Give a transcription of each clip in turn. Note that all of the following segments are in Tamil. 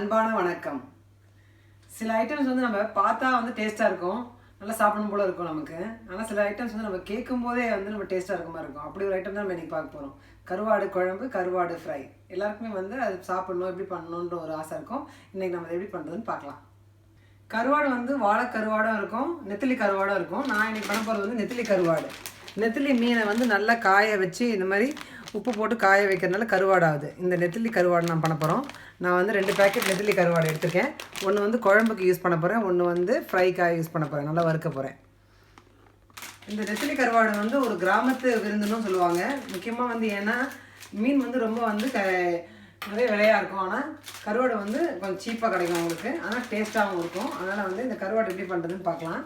அன்பான வணக்கம். சில ஐட்டம்ஸ் வந்து நம்ம பார்த்தா வந்து டேஸ்ட்டாக இருக்கும். நல்லா சாப்பிடணும் போல இருக்கும் நமக்கு. ஆனால் சில ஐட்டம்ஸ் வந்து நம்ம கேட்கும் போதே வந்து நம்ம டேஸ்ட்டாக இருக்க மாதிரி இருக்கும். அப்படி ஒரு ஐட்டம் தான் நம்ம இன்றைக்கி பார்க்க போகிறோம் கருவாடு குழம்பு கருவாடு ஃப்ரை எல்லாருக்குமே வந்து அது சாப்பிடணும் எப்படி பண்ணணுன்ற ஒரு ஆசை இருக்கும். இன்றைக்கி நம்ம அதை எப்படி பண்ணுறதுன்னு பார்க்கலாம். கருவாடு வந்து வாழை கருவாடும் இருக்கும் நெத்திலி கருவாடும் இருக்கும். நான் இன்னைக்கு பண்ண போகிறது வந்து நெத்திலி கருவாடு. நெத்திலி மீனை வந்து நல்லா காய வச்சு இந்த மாதிரி உப்பு போட்டு காய வைக்கிறதுனால கருவாடாகுது. இந்த நெத்திலி கருவாடு நான் பண்ண போகிறோம் நான் வந்து ரெண்டு பேக்கெட் நெத்திலி கருவாடு எடுத்திருக்கேன். ஒன்று வந்து குழம்புக்கு யூஸ் பண்ண போகிறேன் ஒன்று வந்து ஃப்ரைக்காக யூஸ் பண்ண போகிறேன் நல்லா வறுக்க போகிறேன் இந்த நெத்திலி கருவாடு வந்து ஒரு கிராமத்து விருந்துன்னு சொல்லுவாங்க. முக்கியமாக வந்து ஏன்னா மீன் வந்து ரொம்ப வந்து க நிறைய விலையாக இருக்கும். ஆனால் கருவாடு வந்து கொஞ்சம் சீப்பாக கிடைக்கும் உங்களுக்கு ஆனால் டேஸ்ட்டாகவும் இருக்கும். அதனால் வந்து இந்த கருவாடு எப்படி பண்ணுறதுன்னு பார்க்கலாம்.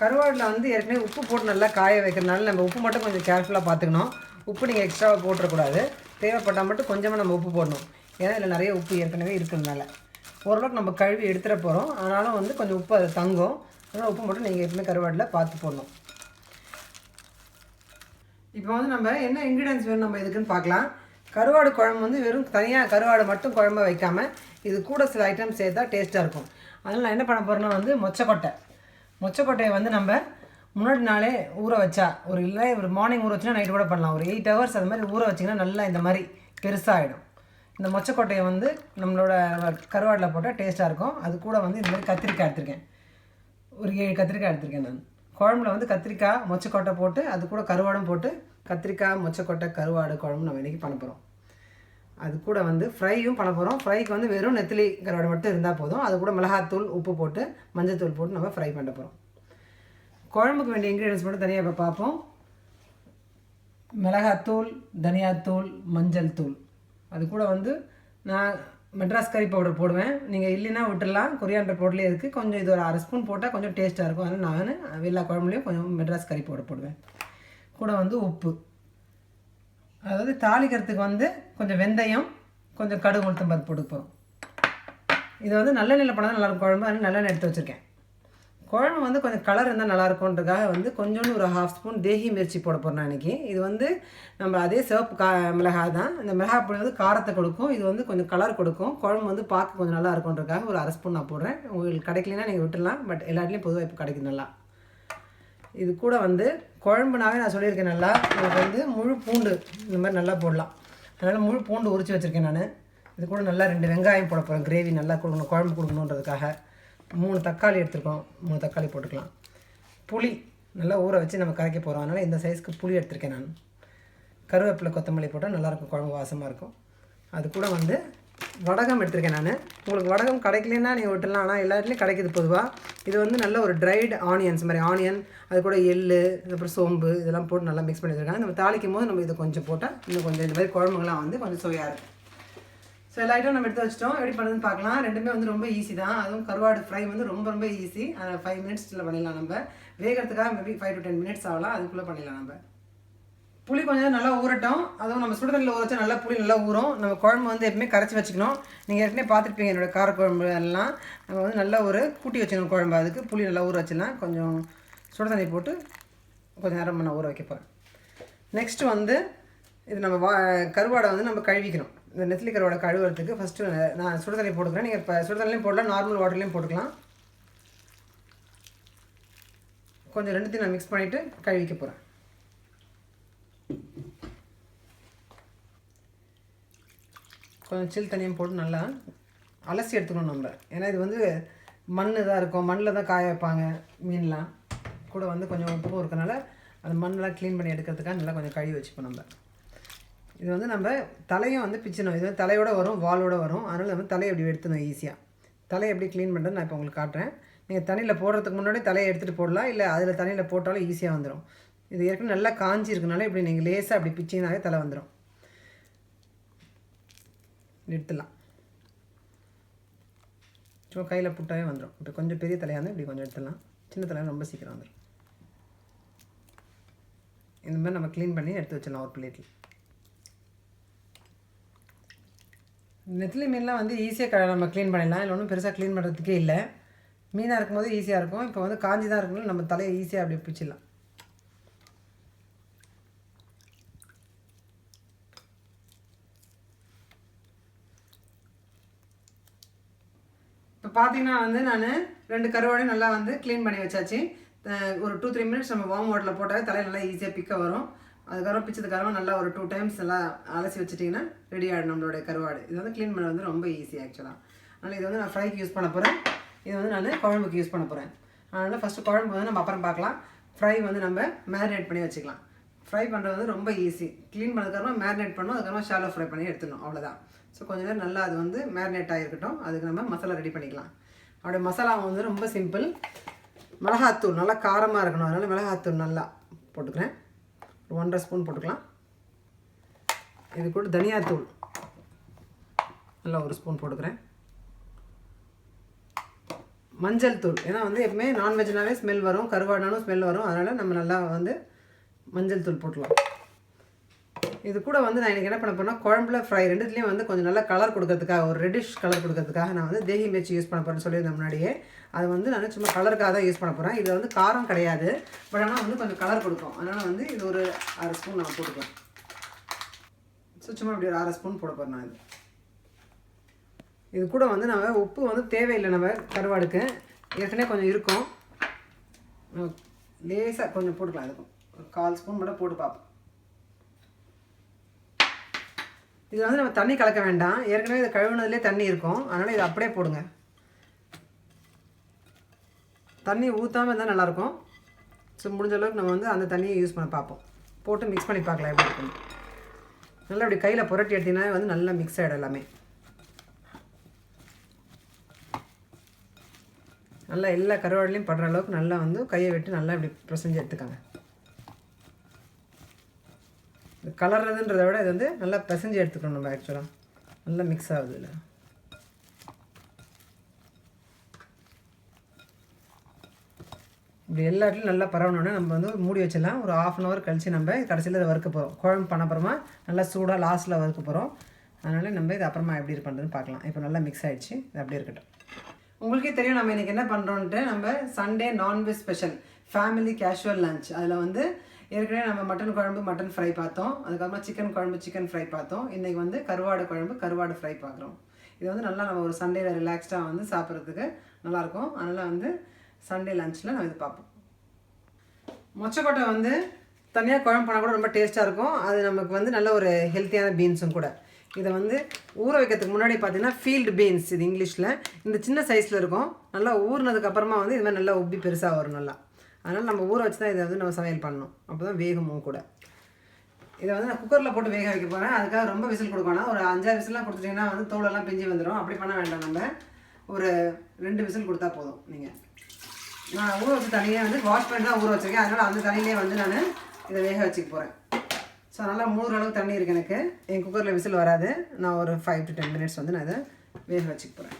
கருவாடில் வந்து ஏற்கனவே உப்பு போட்டு நல்லா காய வைக்கிறதுனால நம்ம உப்பு மட்டும் கொஞ்சம் கேர்ஃபுல்லாக பார்த்துக்கணும். உப்பு நீங்கள் எக்ஸ்ட்ராவாக போட்டுறக்கூடாது. தேவைப்பட்டால் மட்டும் கொஞ்சமாக நம்ம உப்பு போடணும். ஏன்னா இதில் நிறைய உப்பு ஏற்கனவே இருக்கிறதுனால. ஓரளவுக்கு நம்ம கழுவி எடுத்துகிட போகிறோம் ஆனாலும் வந்து கொஞ்சம் உப்பு அது தங்கும். அதனால் உப்பு மட்டும் நீங்கள் எப்பவுமே கருவாடில் பார்த்து போடணும். இப்போ வந்து நம்ம என்ன இன்க்ரீடியன்ஸ் வேணும் நம்ம இதுக்குன்னு பார்க்கலாம். கருவாடு குழம்பு வந்து வெறும் தனியாக கருவாடு மட்டும் குழம்பு வைக்காமல் இது கூட சில ஐட்டம் சேர்த்தா டேஸ்ட்டாக இருக்கும். அதனால் நான் என்ன பண்ண போகிறேன்னா வந்து மொச்சக்கொட்டை. மொச்சக்கொட்டையை வந்து நம்ம முன்னாடி நாளே ஊற வச்சா ஒரு இல்லை ஒரு மார்னிங் ஊற வச்சுன்னா நைட் கூட பண்ணலாம். ஒரு எயிட் ஹவர்ஸ் அது மாதிரி ஊற வச்சிங்கன்னா நல்லா இந்த மாதிரி பெருசாகிடும் இந்த மொச்சக்கொட்டையை வந்து நம்மளோட கருவாடில் போட்டால் டேஸ்ட்டாக இருக்கும். அது கூட வந்து இந்த மாதிரி கத்திரிக்காய் எடுத்திருக்கேன். ஒரு ஏழு கத்திரிக்காய் எடுத்திருக்கேன் நான். குழம்புல வந்து கத்திரிக்காய் மொச்சக்கொட்டை போட்டு அது கூட கருவாடும் போட்டு கத்திரிக்காய் மொச்சக்கொட்டை கருவாடு குழம்பு நம்ம இன்றைக்கி பண்ண போகிறோம் அது கூட வந்து ஃப்ரையும் பண்ண போகிறோம் ஃப்ரைக்கு வந்து வெறும் நெத்திலி கருவாடு மட்டும் இருந்தால் போதும். அது கூட மிளகாத்தூள் உப்பு போட்டு மஞ்சத்தூள் போட்டு நம்ம ஃப்ரை பண்ண போகிறோம் குழம்புக்கு வேண்டிய இன்க்ரீடியன்ஸ் மட்டும் தனியாக இப்போ பார்ப்போம். மிளகாத்தூள் தனியாத்தூள் மஞ்சள் தூள். அது கூட வந்து நான் மெட்ராஸ் கறி பவுடர் போடுவேன். நீங்கள் இல்லைன்னா விட்டுடலாம். கொரியாண்டர் பவுடர்லேயே இருக்குது கொஞ்சம் இது ஒரு அரை ஸ்பூன் போட்டால் கொஞ்சம் டேஸ்ட்டாக இருக்கும். அதனால் நான் எல்லா குழம்புலையும் கொஞ்சம் மெட்ராஸ் கறி பவுடர் போடுவேன். கூட வந்து உப்பு. அதாவது தாளிக்கிறதுக்கு வந்து கொஞ்சம் வெந்தயம் கொஞ்சம் கடுகு உளுத்தம் பருப்பு போட்டு போகிறோம் இது வந்து நல்லெண்ணெயில் பண்ணால் நல்லா குழம்பு அதனால் நல்லெண்ணெய் எடுத்து வச்சுருக்கேன். குழம்பு வந்து கொஞ்சம் கலர் இருந்தால் நல்லாயிருக்குன்றதுக்காக வந்து கொஞ்சோண்டு ஒரு ஹாஃப் ஸ்பூன் தேகி மிர்ச்சி போட போகிறேன் இன்றைக்கி இது வந்து நம்ம அதே சிவப்பு கா மிளகாய் தான். இந்த மிளகாய் பொடி வந்து காரத்தை கொடுக்கும். இது வந்து கொஞ்சம் கலர் கொடுக்கும். குழம்பு வந்து பார்க்க கொஞ்சம் நல்லா இருக்குன்றதுக்காக ஒரு அரை ஸ்பூன் நான் போடுறேன். உங்களுக்கு கிடைக்கலனா நீங்கள் விட்டுடலாம். பட் எல்லாத்துலேயும் பொதுவாக இப்போ கிடைக்கும் நல்லா. இது கூட வந்து குழம்புனாவே நான் சொல்லியிருக்கேன் நல்லா. உங்களுக்கு வந்து முழு பூண்டு இந்த மாதிரி நல்லா போடலாம். அதனால் முழு பூண்டு உரித்து வச்சுருக்கேன் நான். இது கூட நல்லா ரெண்டு வெங்காயம் போட போகிறேன் கிரேவி நல்லா கொடுக்கணும் குழம்பு கொடுக்கணுன்றதுக்காக. மூணு தக்காளி எடுத்துருக்கோம். மூணு தக்காளி போட்டுக்கலாம். புளி நல்லா ஊற வச்சு நம்ம கரைக்க போகிறோம் அதனால் இந்த சைஸ்க்கு புளி எடுத்திருக்கேன் நான். கருவேப்பிலை கொத்தமல்லி போட்டால் நல்லாயிருக்கும் குழம்பு வாசமாக இருக்கும். அது கூட வந்து வடகம் எடுத்திருக்கேன் நான். உங்களுக்கு வடகம் கிடைக்கலன்னா நீங்கள் விட்டுலாம் ஆனால் எல்லா இடத்துலையும் கிடைக்குது பொதுவாக இது வந்து நல்ல ஒரு ட்ரைடு ஆனியன்ஸ் மாதிரி. ஆனியன் அது கூட எள்ளு அப்புறம் சோம்பு இதெல்லாம் போட்டு நல்லா மிக்ஸ் பண்ணி வச்சுருக்காங்க. நம்ம தாளிக்கும் போது நம்ம இதை கொஞ்சம் போட்டால் இன்னும் கொஞ்சம் இந்த மாதிரி குழம்புங்களாம் வந்து கொஞ்சம் சுவையாக இருக்கும். ஸோ எல்லா ஐட்டம் நம்ம எடுத்து வச்சிட்டோம். எப்படி பண்ணுறதுன்னு பார்க்கலாம். ரெண்டுமே வந்து ரொம்ப ஈஸி தான். அதுவும் கருவாடு ஃப்ரை வந்து ரொம்ப ரொம்ப ஈஸி ஃபைவ் மினிட்ஸில் பண்ணிடலாம் நம்ம. வேகிறதுக்காக maybe five to ten minutes ஆகலாம். அதுக்குள்ளே பண்ணிடலாம் நம்ம. புளி கொஞ்சம் நல்லா ஊறட்டும். அதுவும் நம்ம சுடுதண்ணில் ஊற வச்சா நல்லா புளி நல்லா ஊறும். நம்ம குழம்பு வந்து எப்பவுமே கரைச்சி வச்சுக்கணும். நீங்கள் ஏற்கனவே பார்த்துருப்பீங்க. என்னோடய காரக்குழம்பு எல்லாம். நம்ம வந்து நல்லா ஒரு கூட்டி வச்சுக்கணும் குழம்பு. அதுக்கு புளி நல்லா ஊற வச்சுன்னா கொஞ்சம் சுடுதண்ணி போட்டு கொஞ்சம் நேரம் நான் ஊற வைக்க போகிறேன் நெக்ஸ்ட்டு வந்து இது நம்ம வா கருவாடை வந்து நம்ம கழுவிக்கணும். இந்த நெத்திலி கருவாடை கழுவுறதுக்கு ஃபஸ்ட்டு நான் சுடுதண்ணி போட்டுக்கிறேன். நீங்கள் இப்போ சுடுதண்ணிலையும் போடலாம் நார்மல் வாட்டர்லேயும் போட்டுக்கலாம். கொஞ்சம் ரெண்டுத்தையும் நான் மிக்ஸ் பண்ணிவிட்டு கழுவிக்க போகிறேன் கொஞ்சம் சில் தண்ணியும் போட்டு நல்லா அலசி எடுத்துக்கணும் நம்ம. ஏன்னா இது வந்து மண் தான் இருக்கும். மண்ணில் தான் காய வைப்பாங்க மீன்லாம். கூட வந்து கொஞ்சம் உப்பு இருக்கனால அந்த மண்ணெலாம் க்ளீன் பண்ணி எடுக்கிறதுக்காக நல்லா கொஞ்சம் கழுவி வச்சுப்போம் நம்ம. இது வந்து நம்ம தலையும் வந்து பிச்சணும் இது வந்து தலையோட வரும் வாலோட வரும். அதனால் நம்ம தலையை எப்படி எடுத்துணும் ஈஸியாக தலையை எப்படி க்ளீன் பண்ணுறது நான் இப்போ உங்களுக்கு காட்டுறேன். நீங்கள் தண்ணியில் போடுறதுக்கு முன்னாடி தலையை எடுத்துகிட்டு போடலாம் இல்லை அதில் தண்ணியில் போட்டாலும் ஈஸியாக வந்துடும் இது ஏற்கனவே நல்லா காஞ்சி இருக்கனால இப்படி நீங்கள் லேசாக அப்படி பிச்சிங்கனாலே தலை வந்துடும் எடுத்துடலாம் ஸோ கையில் புட்டாவே வந்துடும் இப்போ கொஞ்சம் பெரிய தலையாக இருந்தால் இப்படி கொஞ்சம் எடுத்துடலாம். சின்ன தலையாக ரொம்ப சீக்கிரம் வந்துடும் இந்த மாதிரி நம்ம க்ளீன் பண்ணி எடுத்து வச்சிடலாம் ஒரு பிளேட்டில் நெத்திலி மீன்லாம் வந்து ஈஸியாக க நம்ம க்ளீன் பண்ணிடலாம். இல்லை ஒன்றும் பெருசாக க்ளீன் பண்ணுறதுக்கே இல்லை. மீனாக இருக்கும்போது ஈஸியாக இருக்கும். இப்போ வந்து காஞ்சி தான் இருக்கணும். நம்ம தலையை ஈஸியாக அப்படி பிச்சிடலாம். இப்போ பார்த்தீங்கன்னா வந்து நான் ரெண்டு கருவாடையும் நல்லா வந்து க்ளீன் பண்ணி வச்சாச்சு. ஒரு டூ த்ரீ மினிட்ஸ் நம்ம வார்ம் வாட்டரில் போட்டால் தலையை நல்லா ஈஸியாக பிக்க வரும். அதுக்கப்புறம் பிச்சதுக்கப்புறம் நல்லா ஒரு டூ டைம்ஸ் நல்லா அலசி வச்சுட்டிங்கன்னா ரெடி ஆகிடும் நம்மளுடைய கருவாடு. இது வந்து க்ளீன் பண்ண வந்து ரொம்ப ஈஸி ஆக்சுவலாக அதனால் இது வந்து நான் ஃப்ரைக்கு யூஸ் பண்ண போகிறேன் இது வந்து நான் குழம்புக்கு யூஸ் பண்ண போகிறேன் அதனால் ஃபஸ்ட்டு குழம்பு வந்து நம்ம அப்புறம் பார்க்கலாம். ஃப்ரை வந்து நம்ம மேரினேட் பண்ணி வச்சுக்கலாம். ஃப்ரை பண்ணுறது வந்து ரொம்ப ஈஸி க்ளீன் பண்ணதுக்கப்புறம் மேரினேட் பண்ணணும். அதுக்கப்புறம் ஷாலோ ஃப்ரை பண்ணி எடுத்துடணும். அவ்வளோதான் ஸோ கொஞ்சம் நேரம் நல்லா அது வந்து மேரினேட் ஆகிருக்கட்டும் அதுக்கு நம்ம மசாலா ரெடி பண்ணிக்கலாம். அப்படியே மசாலா வந்து ரொம்ப சிம்பிள் மிளகாத்தூள் நல்லா காரமாக இருக்கணும். அதனால் மிளகாத்தூள் நல்லா போட்டுக்கிறேன். ஒரு ஒன்றரை ஸ்பூன் போட்டுக்கலாம். இது கூட தனியாத்தூள். நல்லா ஒரு ஸ்பூன் போட்டுக்கிறேன். மஞ்சள் தூள். ஏன்னா வந்து எப்பவுமே நான்வெஜ்னாலே ஸ்மெல் வரும் கருவாடானும் ஸ்மெல் வரும். அதனால் நம்ம நல்லா வந்து மஞ்சள் தூள் போட்டுக்கலாம். இது கூட வந்து நான் எனக்கு என்ன பண்ண போகிறேன்னா குழம்புல ஃப்ரை ரெண்டுத்துலேயும் வந்து கொஞ்சம் நல்லா கலர் கொடுக்கறதுக்காக ஒரு ரெடிஷ் கலர் கொடுக்கறதுக்காக நான் வந்து தேகி மிர்ச்சி யூஸ் பண்ண போகிறேன்னு சொல்லியிருந்தேன் முன்னாடியே. அது வந்து நான் சும்மா கலருக்காக தான் யூஸ் பண்ண போகிறேன் இது வந்து காரம் கிடையாது. பட் ஆனால் வந்து கொஞ்சம் கலர் கொடுக்கும். அதனால் வந்து இது ஒரு அரை ஸ்பூன் நான் போட்டுக்கிறேன் ஸோ சும்மா இப்படி ஒரு அரை ஸ்பூன் போட போகிறேன் நான் இது. இது கூட வந்து நம்ம உப்பு வந்து தேவையில்லை நம்ம கருவாடுக்கு. ஏற்கனவே கொஞ்சம் இருக்கும். லேசாக கொஞ்சம் போட்டுக்கலாம். அதுக்கும் ஒரு கால் ஸ்பூன் மட்டும் போட்டு பார்ப்போம். இதில் வந்து நம்ம தண்ணி கலக்க வேண்டாம். ஏற்கனவே இதை கழுவுனதுலேயே தண்ணி இருக்கும். அதனால் இதை அப்படியே போடுங்க. தண்ணி ஊற்றாமல் இருந்தால் நல்லாயிருக்கும். ஸோ முடிஞ்ச அளவுக்கு நம்ம வந்து அந்த தண்ணியை யூஸ் பண்ண பார்ப்போம். போட்டு மிக்ஸ் பண்ணி பார்க்கலாம் எப்படி இருக்குன்னு. நல்லா இப்படி கையில் புரட்டி எடுத்தீங்கன்னா வந்து நல்லா மிக்ஸ் ஆகிடும் எல்லாமே. நல்லா எல்லா கருவாடலையும் படுற அளவுக்கு நல்லா வந்து கையை விட்டு நல்லா இப்படி பிசைஞ்சு எடுத்துக்கோங்க. கலர்றதுன்றதை விட இது வந்து நல்லா பிசைஞ்சு எடுத்துக்கணும் நம்ம ஆக்சுவலாக நல்லா மிக்ஸ் ஆகுது இல்லை இப்படி எல்லா இடத்துலையும் நல்லா பரவணுன்னே நம்ம வந்து மூடி வச்சிடலாம். ஒரு ஆஃப் அன் ஹவர் கழித்து நம்ம கடைசியில் இதை வறுக்க போகிறோம் குழம்பு பண்ண அப்புறமா நல்லா சூடாக லாஸ்ட்டில் வறுக்க போகிறோம் அதனால் நம்ம இது அப்புறமா எப்படி இது பண்ணுறதுன்னு பார்க்கலாம். இப்போ நல்லா மிக்ஸ் ஆகிடுச்சு இது அப்படியே இருக்கட்டும். உங்களுக்கே தெரியும் நம்ம இன்றைக்கி என்ன பண்ணுறோன்ட்டு நம்ம Sunday non veg special family casual lunch அதில் வந்து ஏற்கனவே நம்ம மட்டன் குழம்பு மட்டன் ஃப்ரை பார்த்தோம். அதுக்கப்புறமா சிக்கன் குழம்பு சிக்கன் ஃப்ரை பார்த்தோம். இன்றைக்கி வந்து கருவாடு குழம்பு கருவாடு ஃப்ரை பார்க்குறோம். இது வந்து நல்லா நம்ம ஒரு சண்டேயில் ரிலாக்ஸ்டாக வந்து சாப்பிட்றதுக்கு நல்லாயிருக்கும். அதனால் வந்து சண்டே லஞ்சில் நம்ம இது பார்ப்போம். மொச்சக்கொட்டை வந்து தனியாக குழம்பு பண்ணால் கூட ரொம்ப டேஸ்ட்டாக இருக்கும். அது நமக்கு வந்து நல்ல ஒரு ஹெல்த்தியான பீன்ஸும் கூட. இதை வந்து ஊற வைக்கிறதுக்கு முன்னாடி பார்த்தீங்கன்னா ஃபீல்டு பீன்ஸ் இது இங்கிலீஷில். இந்த சின்ன சைஸில் இருக்கும். நல்லா ஊறினதுக்கப்புறமா வந்து இது மாதிரி நல்லா உப்பி பெருசாக வரும் நல்லா. அதனால் நம்ம ஊற வச்சு தான் இதை வந்து நம்ம சமையல் பண்ணணும். அப்போ தான் வேகமும் கூட. இதை வந்து நான் குக்கரில் போட்டு வேக வைக்க போகிறேன் அதுக்காக ரொம்ப விசில் கொடுக்கணும் ஒரு அஞ்சாறு விசிலாம் கொடுத்துட்டிங்கன்னா வந்து தோலெல்லாம் பிஞ்சு வந்துடும் அப்படி பண்ண வேண்டாம் நம்ம. ஒரு ரெண்டு விசில் கொடுத்தா போதும் நீங்கள் நான் ஊற வச்ச தண்ணியே வந்து வாஷ் பண்ணி தான் ஊற வச்சுருக்கேன். அதனால் அந்த தண்ணியிலே வந்து நான் இதை வேக வச்சுக்க போகிறேன் ஸோ நல்லா மூணு அளவுக்கு தண்ணி இருக்குது எனக்கு. என் குக்கரில் விசில் வராது. நான் ஒரு ஃபைவ் டு டென் மினிட்ஸ் வந்து நான் இதை வேக வச்சுக்க போகிறேன்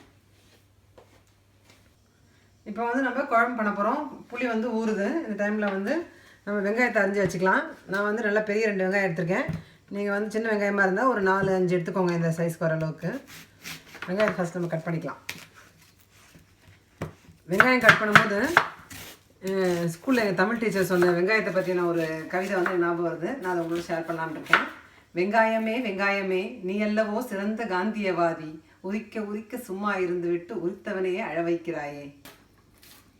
இப்போ வந்து நம்ம குழம்பு பண்ண போகிறோம் புளி வந்து ஊறுது. இந்த டைமில் வந்து நம்ம வெங்காயத்தை அரிஞ்சு வச்சுக்கலாம். நான் வந்து நல்லா பெரிய ரெண்டு வெங்காயம் எடுத்திருக்கேன். நீங்கள் வந்து சின்ன வெங்காயமாக இருந்தால் ஒரு நாலு அஞ்சு எடுத்துக்கோங்க இந்த சைஸ்க்கு வர அளவுக்கு. வெங்காயம் ஃபஸ்ட் நம்ம கட் பண்ணிக்கலாம். வெங்காயம் கட் பண்ணும்போது ஸ்கூலில் எங்கள் தமிழ் டீச்சர் சொன்ன வெங்காயத்தை பற்றின ஒரு கவிதை வந்து எனக்கு ஞாபகம் வருது. நான் அதை உங்களுக்கு ஷேர் பண்ணலாம்னு இருக்கேன். வெங்காயமே வெங்காயமே நீ அல்லவோ சிறந்த காந்தியவாதி. உரிக்க உரிக்க சும்மா இருந்து விட்டு உரித்தவனையே அழ வைக்கிறாயே.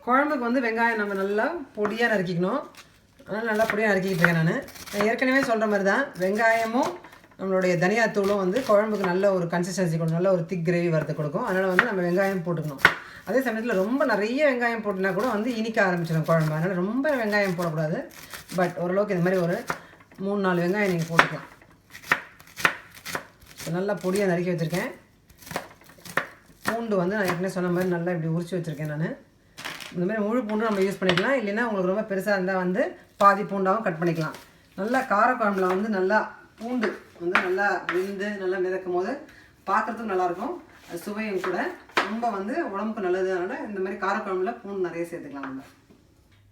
குழம்புக்கு வந்து வெங்காயம் நம்ம நல்லா பொடியாக நறுக்கிக்கணும். அதனால் நல்லா பொடியாக நறுக்கிக்கிட்டு இருக்கேன் நான். நான் ஏற்கனவே சொல்கிற மாதிரி தான் வெங்காயமும் நம்மளுடைய தனியாத்தூளும் வந்து குழம்புக்கு நல்ல ஒரு கன்சிஸ்டன்சி கொடுக்கும். நல்ல ஒரு திக் கிரேவி வரது கொடுக்கும். அதனால் வந்து நம்ம வெங்காயம் போட்டுக்கணும். அதே சமயத்தில் ரொம்ப நிறைய வெங்காயம் போட்டுனா கூட வந்து இனிக்க ஆரம்பிச்சிடும் குழம்பு. அதனால் ரொம்ப வெங்காயம் போடக்கூடாது. பட் ஓரளவுக்கு இந்த மாதிரி ஒரு மூணு நாலு வெங்காயம் நீங்கள் போட்டுக்கலாம். நல்லா பொடியாக நறுக்கி வச்சுருக்கேன். பூண்டு வந்து நான் ஏற்கனவே சொன்ன மாதிரி நல்லா இப்படி உரிச்சு வச்சுருக்கேன் நான். இந்த மாதிரி முழு பூண்டும் நம்ம யூஸ் பண்ணிக்கலாம். இல்லைன்னா உங்களுக்கு ரொம்ப பெருசாக இருந்தால் வந்து பாதி பூண்டாகவும் கட் பண்ணிக்கலாம். நல்லா காரக்குழம்புல வந்து நல்லா பூண்டு வந்து நல்லா விழுந்து நல்லா மிதக்கும் போது பார்க்குறதுக்கும் நல்லாயிருக்கும் சுவையும் கூட. ரொம்ப வந்து உடம்புக்கு நல்லது. அதனால் இந்த மாதிரி காரக்குழம்புல பூண்டு நிறைய சேர்த்துக்கலாம் நம்ம.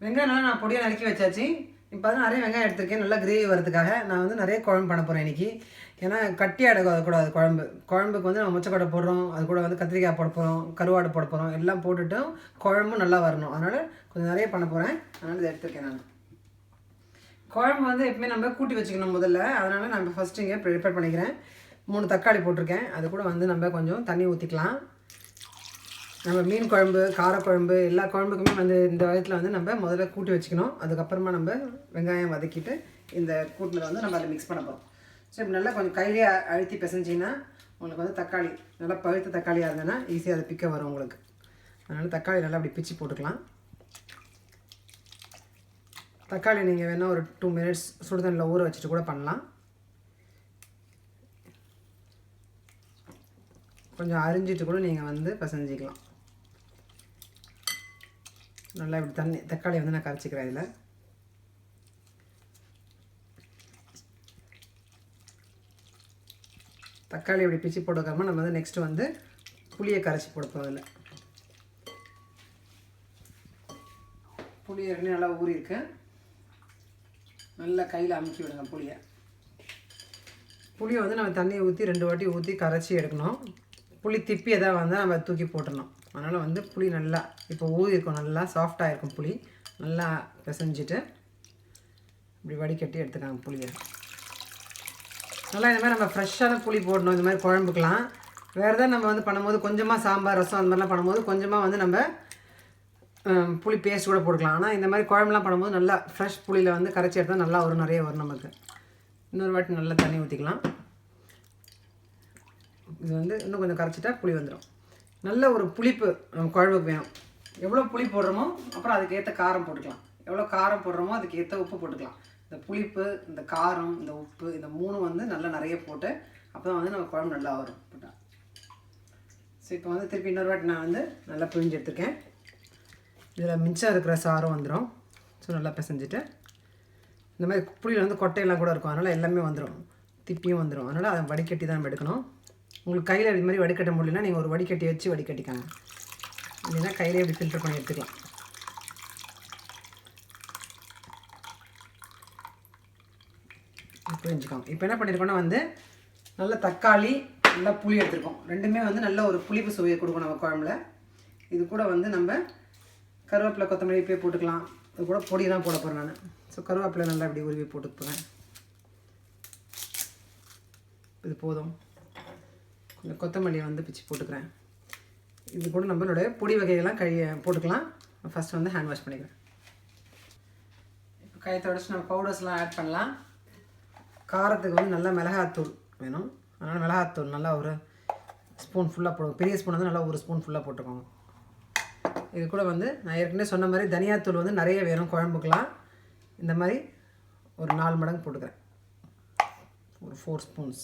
வெங்காயம் நல்லா நான் பொடியாக நறுக்கி வச்சாச்சு. இப்போ வந்து நிறைய வெங்காயம் எடுத்திருக்கேன். நல்லா கிரேவி வரதுக்காக நான் வந்து நிறைய குழம்பு பண்ண போகிறேன் இன்றைக்கி ஏன்னா கட்டியாக எடுக்கக்கூடாது குழம்பு. குழம்புக்கு வந்து நம்ம முச்சக்கொட்டை போடுறோம் அது கூட வந்து கத்திரிக்காய் போட போகிறோம் கருவாடு போட போகிறோம் எல்லாம் போட்டுட்டும் குழம்பும் நல்லா வரணும். அதனால் கொஞ்சம் நிறைய பண்ண போகிறேன் அதனால் இதை எடுத்துருக்கேன் நான். குழம்பு வந்து எப்பவுமே நம்ம கூட்டி வச்சுக்கணும் முதல்ல. அதனால் நம்ம ஃபஸ்ட்டு இங்கே ப்ரிப்பேர் பண்ணிக்கிறேன். மூணு தக்காளி போட்டிருக்கேன். அது கூட வந்து நம்ம கொஞ்சம் தண்ணி ஊற்றிக்கலாம் நம்ம மீன் குழம்பு காரக்குழம்பு எல்லா குழம்புக்குமே வந்து இந்த விதத்தில் வந்து நம்ம முதல்ல கூட்டி வச்சுக்கணும். அதுக்கப்புறமா நம்ம வெங்காயம் வதக்கிட்டு இந்த கூட்டில் வந்து நம்ம அதை மிக்ஸ் பண்ண போகிறோம் ஸோ இப்போ நல்லா கொஞ்சம் கையிலே அழுத்தி பிசைஞ்சிங்கன்னா உங்களுக்கு வந்து தக்காளி நல்லா பழுத்த தக்காளியாக இருந்ததுன்னா ஈஸியாக அது பிக்க வரும் உங்களுக்கு. அதனால் தக்காளி நல்லா அப்படி பிச்சு போட்டுக்கலாம். தக்காளி நீங்கள் வேணால் ஒரு டூ மினிட்ஸ் சுடுதண்ணில் ஊற வச்சுட்டு கூட பண்ணலாம். கொஞ்சம் அரிஞ்சிட்டு கூட நீங்கள் வந்து பிசைஞ்சிக்கலாம். நல்லா இப்படி தண்ணி தக்காளி வந்து நான் கரைச்சிக்கிறேன் இதில். தக்காளி இப்படி பிச்சு போட்டுக்காமல் நம்ம வந்து நெக்ஸ்ட்டு வந்து புளியை கரைச்சி போடுப்போம் அதில் புளி ஏற்கனவே நல்லா ஊறியிருக்கு. நல்லா கையில் அமுக்கி விடுங்க புளியை. புளியை வந்து நம்ம தண்ணியை ஊற்றி ரெண்டு வாட்டி ஊற்றி கரைச்சி எடுக்கணும். புளி திப்பி எதாவது வந்தால் நம்ம தூக்கி போட்டுடணும். அதனால் வந்து புளி நல்லா இப்போ ஊறி இருக்கும் நல்லா சாஃப்டாக இருக்கும் புளி. நல்லா பிசைஞ்சிட்டு இப்படி வடிகட்டி எடுத்துக்காங்க புளியை. நல்லா இந்த மாதிரி நம்ம ஃப்ரெஷ்ஷான புளி போடணும் இந்த மாதிரி குழம்புக்கெலாம் வேறு எதாவது நம்ம வந்து பண்ணும்போது கொஞ்சமாக சாம்பார் ரசம் அந்த மாதிரிலாம் பண்ணும்போது கொஞ்சமாக வந்து நம்ம புளி பேஸ்ட் கூட போட்டுக்கலாம். ஆனால் இந்த மாதிரி குழம்புலாம் பண்ணும்போது நல்லா ஃப்ரெஷ் புளியில் வந்து கரைச்சி எடுத்தால் நல்லா வரும் நிறைய வரும் நமக்கு. இன்னொரு வாட்டி நல்லா தண்ணி ஊற்றிக்கலாம் இது வந்து இன்னும் கொஞ்சம் கரைச்சிட்டா புளி வந்துடும் நல்ல ஒரு புளிப்பு நம்ம குழம்புக்கு வேணும். எவ்வளோ புளி போடுறோமோ அப்புறம் அதுக்கேற்ற காரம் போட்டுக்கலாம். எவ்வளோ காரம் போடுறோமோ அதுக்கேற்ற உப்பு போட்டுக்கலாம். இந்த புளிப்பு இந்த காரம் இந்த உப்பு இந்த மூணு வந்து நல்லா நிறைய போட்டு அப்போ தான் வந்து நம்ம குழம்பு நல்லா வரும். போட்டால் ஸோ இப்போ வந்து திருப்பி இன்னொரு வாட்டி நான் வந்து நல்லா பிழிஞ்சு எடுத்துருக்கேன். இதில் மிச்சம் இருக்கிற சாரம் வந்துடும் ஸோ நல்லா பிசைஞ்சிட்டு. இந்த மாதிரி புளியில் வந்து கொட்டையெல்லாம் கூட இருக்கும். அதனால் எல்லாமே வந்துடும் திப்பியும் வந்துடும் அதனால் அதை வடிகட்டி தான் நம்ம எடுக்கணும். உங்களுக்கு கையில் இது மாதிரி வடிகட்ட முடியலன்னா நீங்கள் ஒரு வடிகட்டி வச்சு வடிகட்டிக்காங்க. இல்லைன்னா கையிலே இப்படி ஃபில்டர் பண்ணி எடுத்துக்கலாம். புரிஞ்சுக்கோங்க. இப்போ என்ன பண்ணியிருக்கோன்னா வந்து நல்ல தக்காளி நல்லா புளி எடுத்துருக்கோம். ரெண்டுமே வந்து நல்ல ஒரு புளிப்பு சுவையை கொடுக்கும் நம்ம குழம்புல. இது கூட வந்து நம்ம கருவேப்பிலை கொத்தமல்லி இப்பயே போட்டுக்கலாம். இது கூட பொடியெல்லாம் போட போகிறேன் நான். ஸோ கருவேப்பிலை நல்லா இப்படி உருவி போட்டு போகிறேன் இது போதும். இந்த கொத்தமல்லியை வந்து பிச்சு போட்டுக்கிறேன். இது கூட நம்மளுடைய பொடி வகையெல்லாம் கழி போட்டுக்கலாம். ஃபஸ்ட் வந்து ஹேண்ட் வாஷ் பண்ணிக்கிறேன். இப்போ கை தொடச்சி நம்ம பவுடர்ஸ்லாம் ஆட் பண்ணலாம். காரத்துக்கு வந்து நல்லா மிளகாத்தூள் வேணும். அதனால் மிளகாத்தூள் நல்லா ஒரு ஸ்பூன் ஃபுல்லாக போடுவோம் பெரிய ஸ்பூன் வந்து நல்லா ஒரு ஸ்பூன் ஃபுல்லாக போட்டுக்கோங்க. இது கூட வந்து நான் ஏற்கனவே சொன்ன மாதிரி தனியாத்தூள் வந்து நிறைய வேணும் குழம்புக்கெலாம் இந்த மாதிரி ஒரு நாலு மடங்கு போட்டுக்கிறேன். ஒரு ஃபோர் ஸ்பூன்ஸ்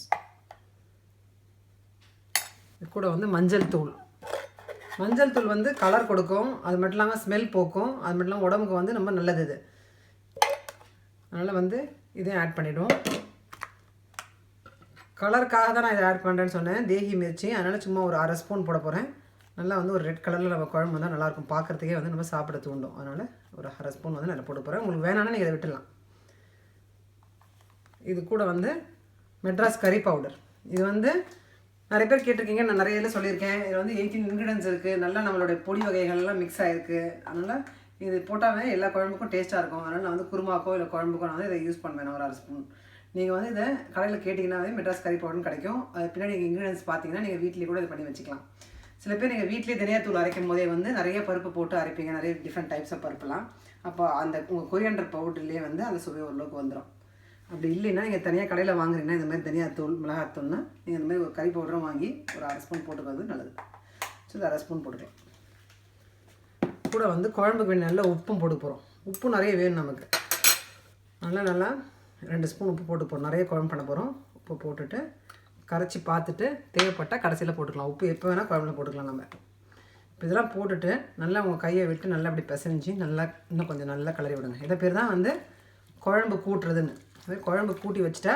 கூட வந்து மஞ்சள் தூள். மஞ்சள் தூள் வந்து கலர் கொடுக்கும். அது மட்டும் இல்லாமல் ஸ்மெல் போக்கும். அது மட்டும் இல்லாமல் உடம்புக்கு வந்து ரொம்ப நல்லது இது. அதனால் வந்து இதையும் ஆட் பண்ணிவிடுவோம் கலருக்காக தான் நான் இதை ஆட் பண்ணுறேன்னு சொன்னேன். தேகி மிர்ச்சி. அதனால் சும்மா ஒரு அரை ஸ்பூன் போட போகிறேன் நல்லா வந்து ஒரு ரெட் கலரில் நம்ம குழம்பு வந்தால் நல்லாயிருக்கும் பார்க்குறதுக்கே வந்து நம்ம சாப்பிட தூண்டும். அதனால் ஒரு அரை ஸ்பூன் வந்து நல்லா போட போகிறேன் உங்களுக்கு வேணாம்னா நீங்கள் இதை விட்டுடலாம். இது கூட வந்து மெட்ராஸ் கறி பவுடர் இது வந்து நிறைய பேர் கேட்டிருக்கீங்க நான் நிறைய இதில் சொல்லியிருக்கேன். இது வந்து எயிட்டீன் இன்க்ரீடியன்ஸ் இருக்குது நல்லா நம்மளுடைய பொடி வகைகள் எல்லாம் மிக்ஸ் ஆகிருக்கு அதனால் இது போட்டாவே எல்லா குழம்புக்கும் டேஸ்ட்டாக இருக்கும். அதனால் நான் வந்து குருமாக்கோ இல்லை குழம்புக்கோ நான் வந்து இதை யூஸ் பண்ணுவேன் நான் ஒரு அரை ஸ்பூன் நீங்கள் வந்து இதை கடையில் கேட்டிங்கன்னாவே மெட்ராஸ் கறி பவுடர்னு கிடைக்கும். அது பின்னாடி நீங்கள் இன்க்ரீடியன்ஸ் பார்த்தீங்கன்னா நீங்கள் வீட்லேயே கூட இது பண்ணி வச்சுக்கலாம். சில பேர் நீங்கள் வீட்லேயே தனியாத்தூள் அரைக்கும் போதே வந்து நிறைய பருப்பு போட்டு அரைப்பீங்க. நிறைய டிஃப்ரெண்ட் டைப்ஸ் ஆஃப் பருப்புலாம். அப்போ அந்த உங்கள் கொரியண்டர் பவுடர்லேயே வந்து அந்த சுவை ஓரளவுக்கு வந்துடும் அப்படி இல்லைன்னா நீங்கள் தனியாக கடையில் வாங்குறீங்கன்னா இந்த மாதிரி தனியாத்தூள் மிளகாத்தூள்னா நீங்கள் இந்த மாதிரி ஒரு கறி பவுடரும் வாங்கி ஒரு அரை ஸ்பூன் போட்டுக்கிறது நல்லது. ஸோ இது அரை ஸ்பூன் போட்டுக்கலாம். கூட வந்து குழம்புக்கு வேண்டிய நல்லா உப்பும் போட்டு போகிறோம் உப்பு நிறைய வேணும் நமக்கு. நல்லா நல்லா ரெண்டு ஸ்பூன் உப்பு போட்டு போகிறோம் நிறைய குழம்பு பண்ண போகிறோம் உப்பு போட்டுட்டு கரைச்சி பார்த்துட்டு தேவைப்பட்டால் கடைசியில் போட்டுக்கலாம். உப்பு எப்போ வேணால் குழம்புல போட்டுக்கலாம் நம்ம. இப்போ இதெல்லாம் போட்டுட்டு நல்லா உங்கள் கையை விட்டு நல்லா அப்படி பிசைஞ்சு நல்லா இன்னும் கொஞ்சம் நல்லா கிளறி விடுங்க. இதை பேர் தான் வந்து குழம்பு கூட்டுறதுன்னு. அது குழம்பு கூட்டி வச்சுட்டா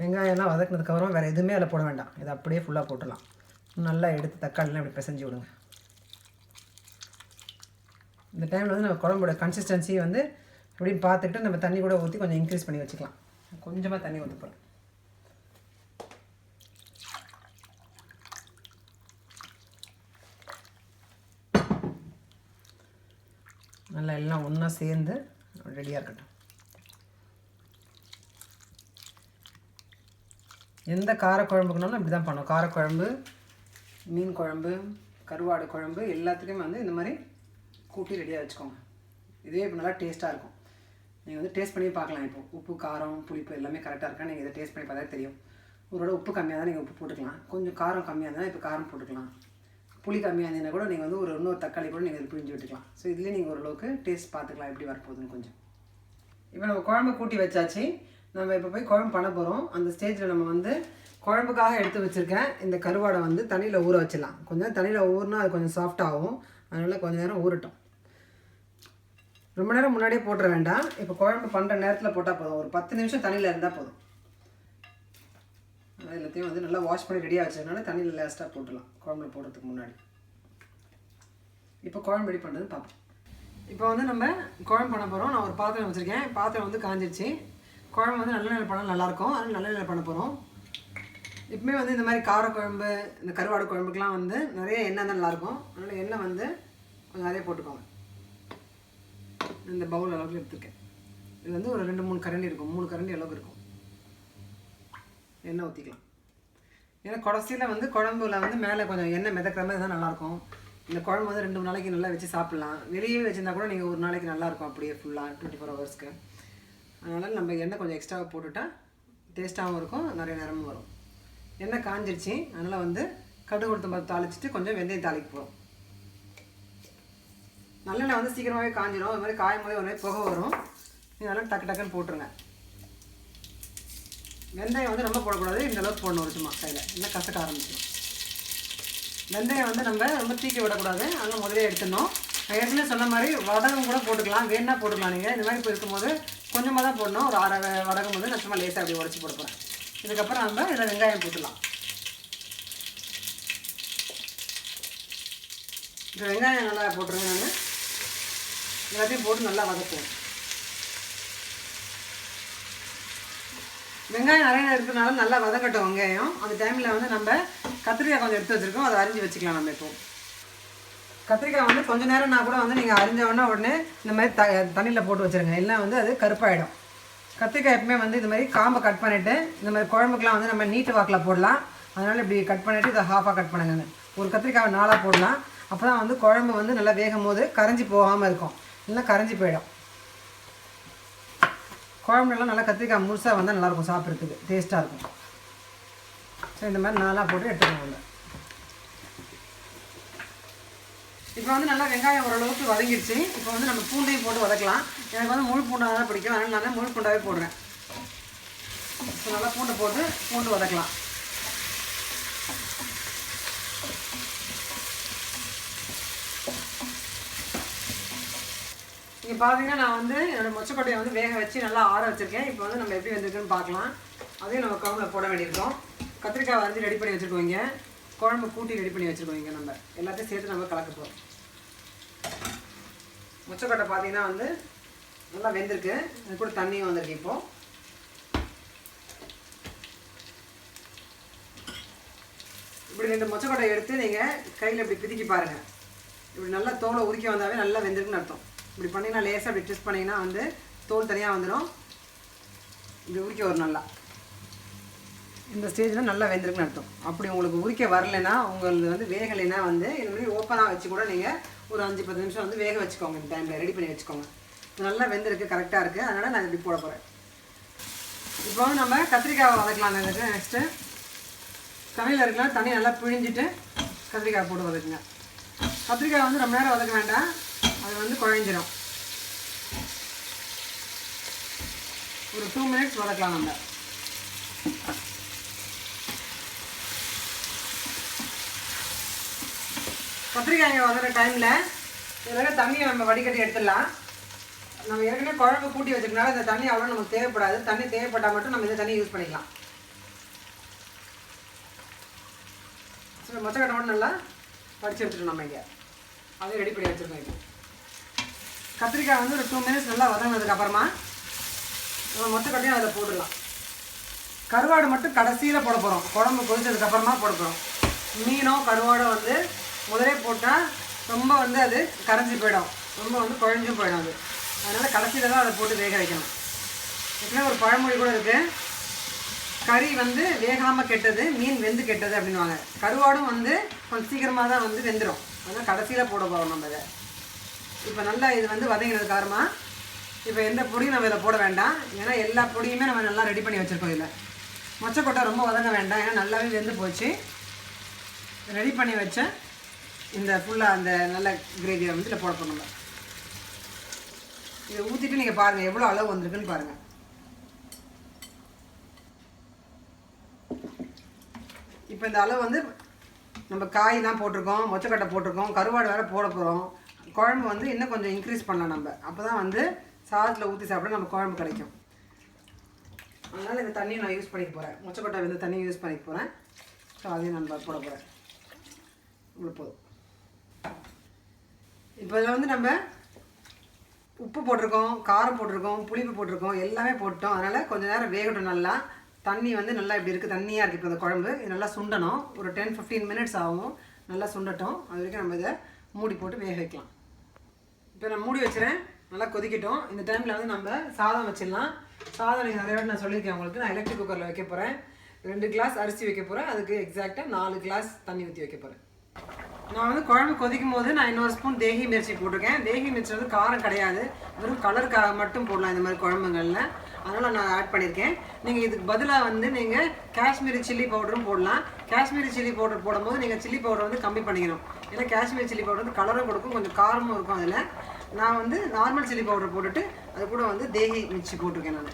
வெங்காயம்லாம் வதக்குனதுக்கப்புறம் வேறு எதுவுமே அதில் போட வேண்டாம். இதை அப்படியே ஃபுல்லாக போட்டுடலாம். நல்லா எடுத்து தக்காளிலாம் இப்படி பிசைஞ்சு விடுங்க. இந்த டைமில் வந்து நம்ம குழம்போட கன்சிஸ்டன்சி வந்து அப்படின்னு பார்த்துக்கிட்டு நம்ம தண்ணி கூட ஊற்றி கொஞ்சம் இன்க்ரீஸ் பண்ணி வச்சுக்கலாம். கொஞ்சமாக தண்ணி ஊற்ற போகிறேன் நல்லா எல்லாம் ஒன்றா சேர்ந்து ரெடியாக இருக்கட்டும். எந்த காரக்குழம்புக்குனாலும் இப்படி தான் பண்ணும் காரக்குழம்பு மீன் குழம்பு கருவாடு குழம்பு எல்லாத்துலேயுமே வந்து இந்த மாதிரி கூட்டி ரெடியாக வச்சுக்கோங்க. இதே இப்போ நல்லா டேஸ்ட்டாக இருக்கும். நீங்கள் வந்து டேஸ்ட் பண்ணி பார்க்கலாம். இப்போ உப்பு காரம் புளிப்பு எல்லாமே கரெக்டாக இருக்கா? நீங்கள் இதை டேஸ்ட் பண்ணி பார்த்தா தெரியும். உங்களோட உப்பு கம்மியாக தான் நீங்கள் உப்பு போட்டுக்கலாம். கொஞ்சம் காரம் கம்மியாக இருந்தால் இப்போ காரம் போட்டுக்கலாம். புளி கம்மியாக இருந்ததுன்னா கூட நீங்கள் வந்து ஒரு இன்னொரு தக்காளி கூட நீங்கள் பிழிஞ்சு விட்டுக்கலாம். ஸோ இதுலேயே நீங்கள் ஓரளவுக்கு டேஸ்ட் பார்த்துக்கலாம் எப்படி வரப்போகுதுன்னு கொஞ்சம். இப்போ நம்ம குழம்பு கூட்டி வச்சாச்சு. நம்ம இப்போ போய் குழம்பு பண்ண போகிறோம் அந்த ஸ்டேஜில் நம்ம வந்து குழம்புக்காக எடுத்து வச்சுருக்கேன். இந்த கருவாடை வந்து தண்ணியில் ஊற வச்சிடலாம். கொஞ்சம் தண்ணியில் ஊறினா அது கொஞ்சம் சாஃப்டாகும் அதனால் கொஞ்சம் நேரம் ஊறட்டும். ரொம்ப நேரம் முன்னாடியே போட்டுற வேண்டாம். இப்போ குழம்பு பண்ணுற நேரத்தில் போட்டால் போதும். ஒரு பத்து நிமிஷம் தண்ணியில் இருந்தால் போதும். அது எல்லாத்தையும் வந்து நல்லா வாஷ் பண்ணி ரெடியாக வச்சதுனால தண்ணியில் லாஸ்ட்டாக போட்டுடலாம். குழம்புல போடுறதுக்கு முன்னாடி. இப்போ குழம்பு ரெடி பண்ணுறது பார்ப்போம் இப்போ வந்து நம்ம குழம்பு பண்ண போகிறோம் நான் ஒரு பாத்திரம் வச்சுருக்கேன். பாத்திரம் வந்து காஞ்சிருச்சு. குழம்பு வந்து நல்ல நிலை பண்ணால் நல்லாயிருக்கும். அதனால் நல்ல நெல் பண்ண போகிறோம் இப்பவுமே வந்து இந்த மாதிரி காரக்குழம்பு இந்த கருவாடு குழம்புக்கெலாம் வந்து நிறைய எண்ணெய் தான் நல்லாயிருக்கும். அதனால் எண்ணெய் வந்து கொஞ்சம் நிறைய போட்டுக்கோங்க. இந்த பவுல் அளவுக்கு எடுத்துருக்கேன். இது வந்து ஒரு ரெண்டு மூணு கரண்டி இருக்கும். மூணு கரண்டி அளவுக்கு இருக்கும். எண்ணெய் ஊற்றிக்கலாம் ஏன்னா கடைசியில் வந்து குழம்புல வந்து மேலே கொஞ்சம் எண்ணெய் மிதக்கிற மாதிரி தான் நல்லாயிருக்கும். இந்த குழம்பு வந்து ரெண்டு மூணு நாளைக்கு நல்லா வச்சு சாப்பிட்லாம். வெளியே வச்சுருந்தா கூட நீங்கள் ஒரு நாளைக்கு நல்லாயிருக்கும் அப்படியே ஃபுல்லாக டுவெண்ட்டி ஃபோர் ஹவர்ஸ்க்கு அதனால் நம்ம எண்ணெய் கொஞ்சம் எக்ஸ்ட்ராவாக போட்டுட்டா டேஸ்ட்டாகவும் இருக்கும் நிறைய நேரமும் வரும். எண்ணெய் காஞ்சிருச்சு அதனால் வந்து கடுகு உளுத்தம் பருப்பு தாளிச்சிட்டு கொஞ்சம் வெந்தயம் தாளிக்க போகிறோம் நல்லெண்ணெய் வந்து சீக்கிரமாகவே காஞ்சிடும் அது மாதிரி காயும் போதே ஒரு மாதிரி புகை வரும். இதெல்லாம் டக்கு டக்குன்னு போட்டுருங்க. வெந்தயம் வந்து ரொம்ப போடக்கூடாது. இந்த அளவுக்கு போடணும் ஒரு சும்மா கையில். இன்னும் கசக்க ஆரம்பிச்சிடும் வெந்தயம் வந்து நம்ம ரொம்ப தீக்க விடக்கூடாது. அங்கே முதலே எடுத்துடணும். ஏற்கனவே சொன்ன மாதிரி வதகம் கூட போட்டுக்கலாம். வேணா போட்டுக்கலாம் நீங்கள் இந்த மாதிரி இப்போ இருக்கும்போது கொஞ்சமாக தான் போடணும். ஒரு அரை வடகம் வந்து நான் சும்மா லேசாக அப்படி உடச்சி போட போகிறேன் இதுக்கப்புறம் நம்ம இதில் வெங்காயம் போட்டுடலாம். இந்த வெங்காயம் நல்லா போட்டுருங்க நான். எல்லாத்தையும் போட்டு நல்லா வதக்குவோம். வெங்காயம் நிறைய இருக்கிறனால நல்லா வதங்கட்டும் வெங்காயம். அந்த டைமில் வந்து நம்ம கத்திரிக்காய் கொஞ்சம் எடுத்து வச்சுருக்கோம். அதை அரிஞ்சு வச்சுக்கலாம் நம்ம இப்போ. கத்திரிக்காய் வந்து கொஞ்சம் நேரம் நான் கூட வந்து நீங்கள் அரிஞ்ச உடனே இந்த மாதிரி த தண்ணியில் போட்டு வச்சுருங்க. இல்லை வந்து அது கருப்பாயிடும். கத்திரிக்காய் எப்பவுமே வந்து இந்த மாதிரி காம்பை கட் பண்ணிவிட்டு இந்த மாதிரி குழம்புக்கெலாம் வந்து நம்ம நீட்டு வாக்கில் போடலாம். அதனால் இப்படி கட் பண்ணிவிட்டு இதை ஹாஃபாக கட் பண்ணுங்க. ஒரு கத்திரிக்காவை நாளாக போடலாம். அப்போ தான் வந்து குழம்பு வந்து நல்லா வேகும் போது கரைஞ்சி போகாமல் இருக்கும். இல்லைன்னா கரைஞ்சி போயிடும். குழம்புலாம் நல்லா கத்திரிக்காய் முழுசாக வந்தால் நல்லாயிருக்கும் சாப்பிட்றதுக்கு. டேஸ்ட்டாக இருக்கும். ஸோ இந்த மாதிரி நாளாக போட்டு எடுத்துக்கோங்க. இப்போ வந்து நல்லா வெங்காயம் ஓரளவுக்கு வதங்கிடுச்சு. இப்போ வந்து நம்ம பூண்டையும் போட்டு வதக்கலாம். எனக்கு வந்து முழு பூண்டாக தான் பிடிக்கும். அதனால் நான் முழு பூண்டாவே போடுறேன். ஸோ நல்லா பூண்டை போட்டு பூண்டு வதக்கலாம். இங்கே பார்த்தீங்கன்னா நான் வந்து என்னோட மொச்சக்கொட்டையை வந்து வேக வச்சு நல்லா ஆற வச்சுருக்கேன். இப்போ வந்து நம்ம எப்படி வந்திருக்குன்னு பார்க்கலாம். அதையும் நம்ம குழம்புல போட வேண்டியிருக்கோம். கத்திரிக்காய் வந்து ரெடி பண்ணி வச்சுருக்கோம் இங்கே. குழம்பு கூட்டி ரெடி பண்ணி வச்சுருக்கோம் இங்கே நம்ம. எல்லாத்தையும் சேர்த்து நம்ம கலக்க போகிறோம் முச்சக்கொட்டை பார்த்தீங்கன்னா வந்து நல்லா வெந்திருக்கு. அது கூட தண்ணியும் வந்திருக்கு இப்போது இப்படி ரெண்டு மொச்சக்கொட்டை எடுத்து நீங்கள் கையில் இப்படி பிதிக்கி பாருங்கள் இப்படி நல்லா தோலை உருக்கி வந்தாவே நல்லா வெந்திருக்குன்னு அர்த்தம். இப்படி பண்ணிங்கன்னா லேசாக இப்படி ட்விஸ்ட் பண்ணிங்கன்னா வந்து தோல் தனியாக வந்துடும் இப்படி உருக்கி வரும் நல்லா. இந்த ஸ்டேஜில் நல்லா வெந்திருக்குன்னு அர்த்தம். அப்படி உங்களுக்கு உரிக்க வரலைன்னா உங்களுக்கு வந்து வேகலைன்னா வந்து இந்த மாதிரி ஓப்பனாக வச்சு கூட நீங்கள் ஒரு அஞ்சு பத்து நிமிஷம் வந்து வேக வச்சுக்கோங்க இந்த டைமில் ரெடி பண்ணி வச்சுக்கோங்க. நல்லா வெந்திருக்கு கரெக்டாக இருக்குது அதனால் நான் இப்படி போட போகிறேன் இப்போ வந்து நம்ம கத்திரிக்காய் வதக்கலாம். எனக்கு நெக்ஸ்ட்டு தண்ணியில் இருக்கலாம் தண்ணி நல்லா பிழிஞ்சிட்டு கத்திரிக்காய் போட்டு வதக்குங்க. கத்திரிக்காய் வந்து ரொம்ப நேரம் வதக்க வேண்டாம். அது வந்து குழஞ்சிரும். ஒரு டூ மினிட்ஸ் வதக்கலாம் நம்ம. கத்திரிக்காய் வதற டைமில் இதில் தண்ணியை நம்ம வடிகட்டி எடுத்துடலாம். நம்ம ஏற்கனவே குழம்பு கூட்டி வச்சுருக்கனால இந்த தண்ணி அவ்வளோ நமக்கு தேவைப்படாது. தண்ணி தேவைப்பட்டால் மட்டும் நம்ம இந்த தண்ணி யூஸ் பண்ணிக்கலாம். ஸோ மொச்சக்கட்டை மட்டும் நல்லா வடிச்சு எடுத்துட்டோம் நம்ம இங்கே. அதையும் ரெடி பண்ணி வச்சுருக்கோம் இப்போ. கத்திரிக்காய் வந்து ஒரு டூ மினிட்ஸ் நல்லா வதங்கினதுக்கப்புறமா நம்ம மொச்சக்கட்டையும் அதில் போட்டுடலாம். கருவாடு மட்டும் கடைசியில் போட போகிறோம் குழம்பு கொதிச்சதுக்கப்புறமா போட போகிறோம் மீனோ கருவாடோ வந்து முதலே போட்டால் ரொம்ப வந்து அது கரைஞ்சி போயிடும். ரொம்ப வந்து குழஞ்சும் போயிடும் அது. அதனால் கடைசியில் தான் அதை போட்டு வேக வைக்கணும். ஏற்கனவே ஒரு பழமொழி கூட இருக்குது கறி வந்து வேகாமல் கெட்டது மீன் வெந்து கெட்டது அப்படின்வாங்க கருவாடும் வந்து கொஞ்சம் சீக்கிரமாக தான் வந்து வெந்துடும் அதனால் கடைசியில் போட போகிறோம் நம்ம இதை. இப்போ நல்லா இது வந்து வதங்கினது காரமாக இப்போ எந்த பொடியும் நம்ம இதில் போட வேண்டாம். ஏன்னா எல்லா பொடியுமே நம்ம நல்லா ரெடி பண்ணி வச்சுருக்கோம் இதில். மொச்சக்கொட்டை ரொம்ப வதங்க வேண்டாம். ஏன்னா நல்லாவே வெந்து போச்சு. ரெடி பண்ணி வச்சேன். இந்த ஃபுல்லாக அந்த நல்ல கிரேவியை வந்து இதில் போட போகணும் இதை ஊற்றிட்டு நீங்கள் பாருங்கள் எவ்வளோ அளவு வந்திருக்குன்னு பாருங்கள் இப்போ இந்த அளவு வந்து நம்ம காய் தான் போட்டிருக்கோம் மொச்சக்கட்டை போட்டிருக்கோம் கருவாடு வேறு போட போகிறோம் குழம்பு வந்து இன்னும் கொஞ்சம் இன்க்ரீஸ் பண்ணலாம் நம்ம. அப்போ தான் வந்து சாதத்தில் ஊற்றி சாப்பிட நம்ம குழம்பு கிடைக்கும். அதனால் இந்த தண்ணியை நான் யூஸ் பண்ணிக்க போகிறேன் மொச்சக்கொட்டை வந்து தண்ணியை யூஸ் பண்ணிக்க போகிறேன் ஸோ அதையும் நான் போட போகிறேன் இவ்வளோ போதும். இப்போ இதில் வந்து நம்ம உப்பு போட்டிருக்கோம் காரம் போட்டிருக்கோம் புளிப்பு போட்டிருக்கோம் எல்லாமே போட்டோம். அதனால் கொஞ்சம் நேரம் வேகட்டும் நல்லா. தண்ணி வந்து நல்லா இப்படி இருக்குது தண்ணியாக இருக்குது இப்போ இந்த குழம்பு. இது நல்லா சுண்டணும். ஒரு டென் ஃபிஃப்டீன் மினிட்ஸ் ஆகும். நல்லா சுண்டட்டும். அது வரைக்கும் நம்ம இதை மூடி போட்டு வேக வைக்கலாம். இப்போ நான் மூடி வச்சுறேன். நல்லா கொதிக்கட்டும். இந்த டைமில் வந்து நம்ம சாதம் வச்சிடலாம். சாதம் நீங்கள் நிறைய நான் சொல்லியிருக்கேன் உங்களுக்கு. நான் எலக்ட்ரிக் குக்கரில் வைக்க போகிறேன் ரெண்டு கிளாஸ் அரிசி வைக்க போகிறேன் அதுக்கு எக்ஸாக்டாக நாலு கிளாஸ் தண்ணி ஊற்றி வைக்க போகிறேன் நான் வந்து குழம்பு கொதிக்கும் போது நான் இன்னொரு ஸ்பூன் தேகி மிர்ச்சி போட்டிருக்கேன். தேகி மிர்ச்சி வந்து காரம் கிடையாது. வெறும் கலருக்காக மட்டும் போடலாம் இந்த மாதிரி குழம்புங்களில் அதனால் நான் ஆட் பண்ணியிருக்கேன். நீங்கள் இதுக்கு பதிலாக வந்து நீங்கள் காஷ்மீரி சில்லி பவுடரும் போடலாம். காஷ்மீரி சில்லி பவுடர் போடும்போது நீங்கள் சில்லி பவுடர் வந்து கம்மி பண்ணிக்கணும். ஏன்னா காஷ்மீரி சில்லி பவுடர் வந்து கலரும் கொடுக்கும் கொஞ்சம் காரமும் இருக்கும் அதில். நான் வந்து நார்மல் சில்லி பவுடர் போட்டுட்டு அது கூட வந்து தேகி மிர்ச்சி போட்டிருக்கேன் நான்.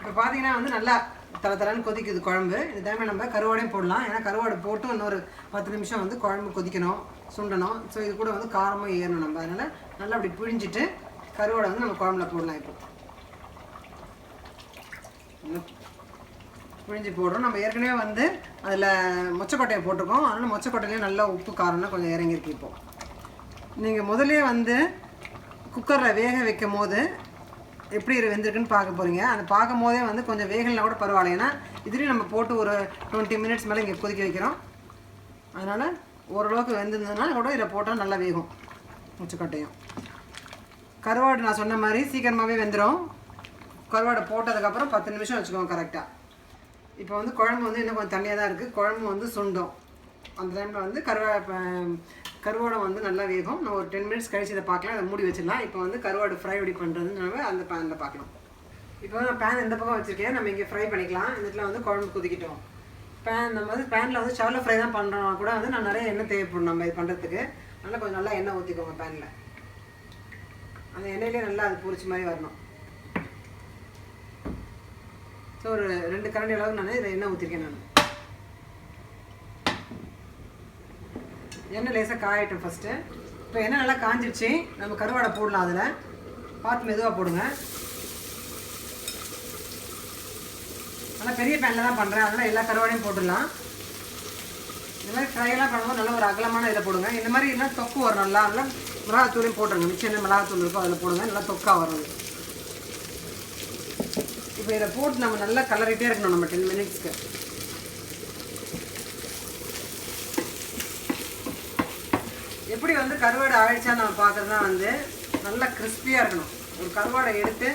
இப்போ பார்த்தீங்கன்னா வந்து நல்லா தர தரன்னு கொதிக்குது குழம்பு. இந்த டைமில் நம்ம கருவாடையும் போடலாம். ஏன்னா கருவாடு போட்டு இன்னொரு பத்து நிமிஷம் வந்து குழம்பு கொதிக்கணும் சுண்டணும். ஸோ இது கூட வந்து காரமும் ஏறணும் நம்ம. அதனால் நல்லா அப்படி பிழிஞ்சிட்டு கருவாடை வந்து நம்ம குழம்புல போடலாம் இப்போ. பிழிஞ்சு போடுறோம். நம்ம ஏற்கனவே வந்து அதில் மொச்சக்கொட்டையை போட்டிருக்கோம். அதனால் மொச்சக்கொட்டையிலேயே நல்லா உப்பு காரம்னா கொஞ்சம் இறங்கியிருக்கு இப்போது நீங்கள் முதலே வந்து குக்கரில் வேக வைக்கும் போது எப்படி இது வெந்திருக்குன்னு பார்க்க போகிறீங்க அந்த பார்க்கும் போதே வந்து கொஞ்சம் வேகலாம் கூட பரவாயில்ல. ஏன்னா இதுலேயும் நம்ம போட்டு ஒரு டுவெண்ட்டி மினிட்ஸ் மேலே இங்கே கொதிக்க வைக்கிறோம். அதனால் ஓரளவுக்கு வெந்திருந்ததுனால கூட இதில் போட்டால் நல்லா வேகும். முச்சுக்கட்டையும். கருவாடு நான் சொன்ன மாதிரி சீக்கிரமாகவே வெந்துடும் கருவாடை போட்டதுக்கப்புறம் பத்து நிமிஷம் வச்சுக்கோங்க கரெக்டாக இப்போ வந்து குழம்பு வந்து இன்னும் கொஞ்சம் தண்ணியாக தான் இருக்குது குழம்பு வந்து சுண்டும். அந்த டைமில் வந்து கருவா கருவாடை வந்து நல்லா வேகும். நான் ஒரு டென் மினிட்ஸ் கழிச்சு இதை பார்க்கலாம். அதை மூடி வச்சிடலாம். இப்போ வந்து கருவாடு ஃப்ரை எப்படி பண்ணுறதுன்னு அந்த பேனில் பார்க்கலாம். இப்போ நான் பேன் இந்த பக்கம் வச்சுருக்கேன். நம்ம இங்கே ஃப்ரை பண்ணிக்கலாம். இந்த இடத்துல வந்து குழம்பு குதிக்கிட்டோம். பேன் நம்ம வந்து பேனில் வந்து சவுல ஃப்ரை தான் பண்ணுறோம் கூட வந்து நான் நிறைய எண்ணெய் தேவைப்படும் நம்ம இது பண்ணுறதுக்கு நல்லா கொஞ்சம் நல்லா எண்ணெய் ஊற்றிக்கோங்க பேனில் அந்த எண்ணெயிலே நல்லா அது பொரிச்ச மாதிரி வரணும். ஸோ ஒரு ரெண்டு கரண்டி அளவுக்கு நான் இதை எண்ணெய் ஊற்றிருக்கேன் நான். எண்ணெய் லேசாக காயட்டும் ஃபஸ்ட்டு இப்போ எண்ணெய் நல்லா காஞ்சிடுச்சு நம்ம கருவாடை போடலாம் அதில். பார்த்து மெதுவாக போடுங்க. ஆனால் பெரிய பேனில் தான் பண்ணுறேன் அதனால் எல்லா கருவாடையும் போட்டுடலாம். இந்த மாதிரி ஃப்ரையெல்லாம் பண்ணும்போது நல்ல ஒரு அகலமான இதில் போடுங்க. இந்த மாதிரி எல்லாம் தொக்கு வரும் நல்லா. நல்லா மிளகாத்தூளையும் போட்டுருங்க. மிச்சம் என்ன மிளகாத்தூள் இருக்கோ அதில் போடுங்க. நல்லா தொக்காக வரும். இப்போ இதை போட்டு நம்ம நல்லா கலரிட்டே இருக்கணும் நம்ம டென் மினிட்ஸ்க்கு எப்படி வந்து கருவாடு ஆயிடுச்சா நம்ம பார்க்குறதுனா வந்து நல்லா கிறிஸ்பியாக இருக்கணும். ஒரு கருவாடை எடுத்து